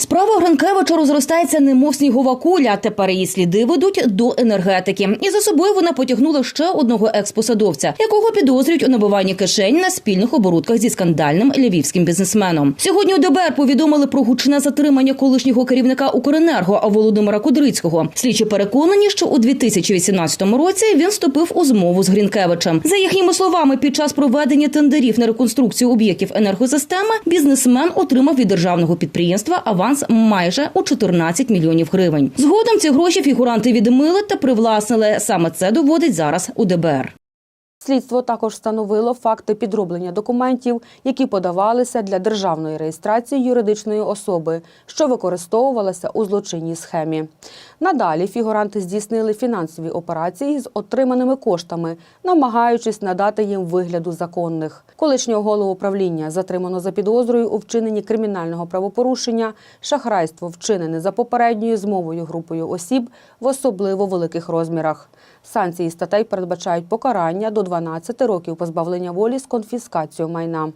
Справа Гринкевича розростається немов снігова куля. Тепер її сліди ведуть до енергетики. І за собою вона потягнула ще одного експосадовця, якого підозрюють у набиванні кишень на спільних оборудках зі скандальним львівським бізнесменом. Сьогодні у ДБР повідомили про гучне затримання колишнього керівника Укренерго Володимира Кудрицького. Слідчі переконані, що у 2018 році він вступив у змову з Грінкевичем. За їхніми словами, під час проведення тендерів на реконструкцію об'єктів енергосистеми бізнесмен отримав від державного підприємства аванс майже у 14 мільйонів гривень. Згодом ці гроші фігуранти відмили та привласнили. Саме це доводить зараз у ДБР. Слідство також встановило факти підроблення документів, які подавалися для державної реєстрації юридичної особи, що використовувалася у злочинній схемі. Надалі фігуранти здійснили фінансові операції з отриманими коштами, намагаючись надати їм вигляду законних. Колишнього голову правління затримано за підозрою у вчиненні кримінального правопорушення, шахрайство вчинене за попередньою змовою групою осіб в особливо великих розмірах. Санкції статей передбачають покарання до 12 років позбавлення волі з конфіскацією майна.